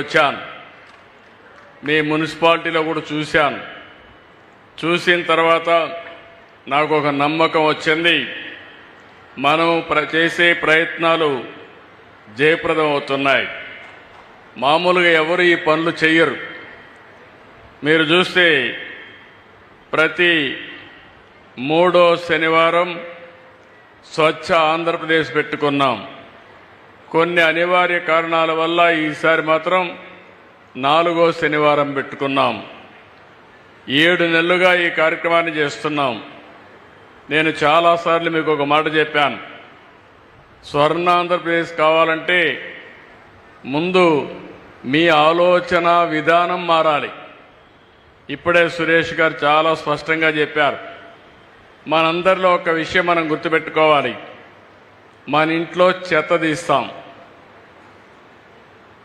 ఇక్కడికి వచ్చాను. మీ మున్సిపాలిటీలో కూడా చూశాను. చూసిన తర్వాత నాకు ఒక నమ్మకం వచ్చింది. మనం ప్ర చేసే ప్రయత్నాలు జయప్రదం అవుతున్నాయి. మామూలుగా ఎవరు ఈ పనులు చెయ్యరు. మీరు చూస్తే ప్రతి మూడో శనివారం స్వచ్ఛ ఆంధ్రప్రదేశ్ పెట్టుకున్నాం. కొన్ని అనివార్య కారణాల వల్ల ఈసారి మాత్రం నాలుగో శనివారం పెట్టుకున్నాం. ఏడు నెలలుగా ఈ కార్యక్రమాన్ని చేస్తున్నాం. నేను చాలాసార్లు మీకు ఒక మాట చెప్పాను. స్వర్ణ ఆంధ్రప్రదేశ్ కావాలంటే ముందు మీ ఆలోచన విధానం మారాలి. ఇప్పుడే సురేష్ గారు చాలా స్పష్టంగా చెప్పారు. మనందరిలో ఒక విషయం మనం గుర్తుపెట్టుకోవాలి. మన ఇంట్లో చెత్త తీస్తాం.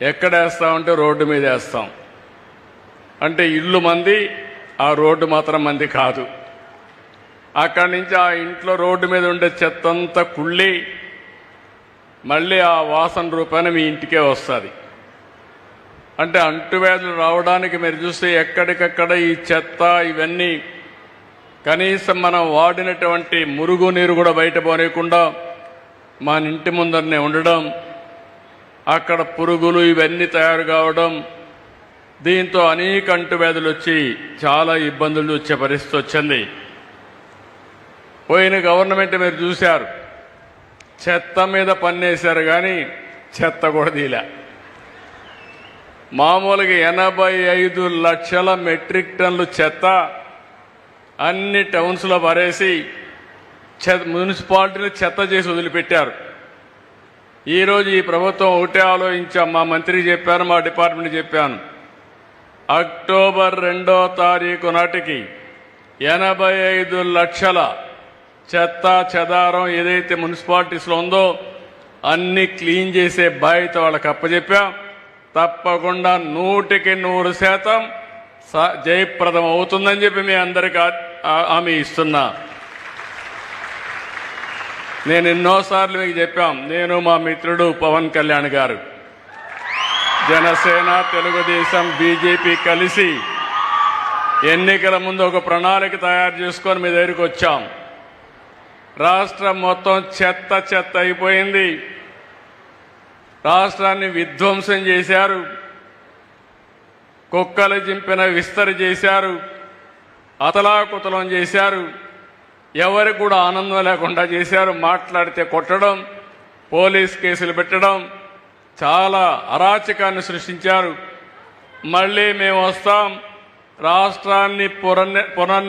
ఎక్కడ వేస్తామంటే రోడ్డు మీద వేస్తాం. అంటే ఇల్లు మంది ఆ రోడ్డు మాత్రం మంది కాదు. అక్కడి నుంచి ఆ ఇంట్లో రోడ్డు మీద ఉండే చెత్త అంతా కుళ్ళి మళ్ళీ ఆ వాసన రూపాన మీ ఇంటికే వస్తుంది. అంటే అంటువ్యాధులు రావడానికి మీరు చూస్తే ఎక్కడికక్కడ ఈ చెత్త ఇవన్నీ కనీసం మనం వాడినటువంటి మురుగు నీరు కూడా బయట పోనీయకుండా మన ఇంటి ముందరనే ఉండడం అక్కడ పురుగులు ఇవన్నీ తయారు కావడం దీంతో అనేక అంటువ్యాధులు వచ్చి చాలా ఇబ్బందులు వచ్చే పరిస్థితి వచ్చింది. పోయిన గవర్నమెంట్ మీరు చూశారు చెత్త మీద పన్నేశారు కానీ చెత్త కూడా తీలా. మామూలుగా ఎనభై ఐదు లక్షల మెట్రిక్ టన్నులు చెత్త అన్ని టౌన్స్లో పరేసి చెత్త మున్సిపాలిటీలు చెత్త చేసి వదిలిపెట్టారు. ఈరోజు ఈ ప్రభుత్వం ఒకటే ఆలోచించాం. మా మంత్రి చెప్పాను మా డిపార్ట్మెంట్ చెప్పాను. అక్టోబర్ రెండో తారీఖు నాటికి ఎనభై ఐదు లక్షల చెత్త చెదారం ఏదైతే మున్సిపాలిటీస్లో ఉందో అన్ని క్లీన్ చేసే బాధ్యత వాళ్ళకి అప్పచెప్పాం తప్పకుండా నూటికి నూరు శాతం స- జయప్రదం అవుతుందని చెప్పి మీ అందరికీ హామీ ఇస్తున్నా. నేను ఎన్నోసార్లు మీకు చెప్పాం నేను మా మిత్రుడు పవన్ కళ్యాణ్ గారు. జనసేన తెలుగుదేశం బీజేపీ కలిసి ఎన్నికల ముందు ఒక ప్రణాళిక తయారు చేసుకొని మీ దగ్గరికి వచ్చాం. రాష్ట్రం మొత్తం చెత్త చెత్త అయిపోయింది. రాష్ట్రాన్ని విధ్వంసం చేశారు. కుక్కలు చింపిన విస్తరి చేశారు. అతలాకుతలం చేశారు. ఎవరికి కూడా ఆనందం లేకుండా చేశారు మాట్లాడితే కొట్టడం పోలీస్ కేసులు పెట్టడం చాలా అరాచకాన్ని సృష్టించారు. మళ్ళీ మేము వస్తాం రాష్ట్రాన్ని పునర్ పునర్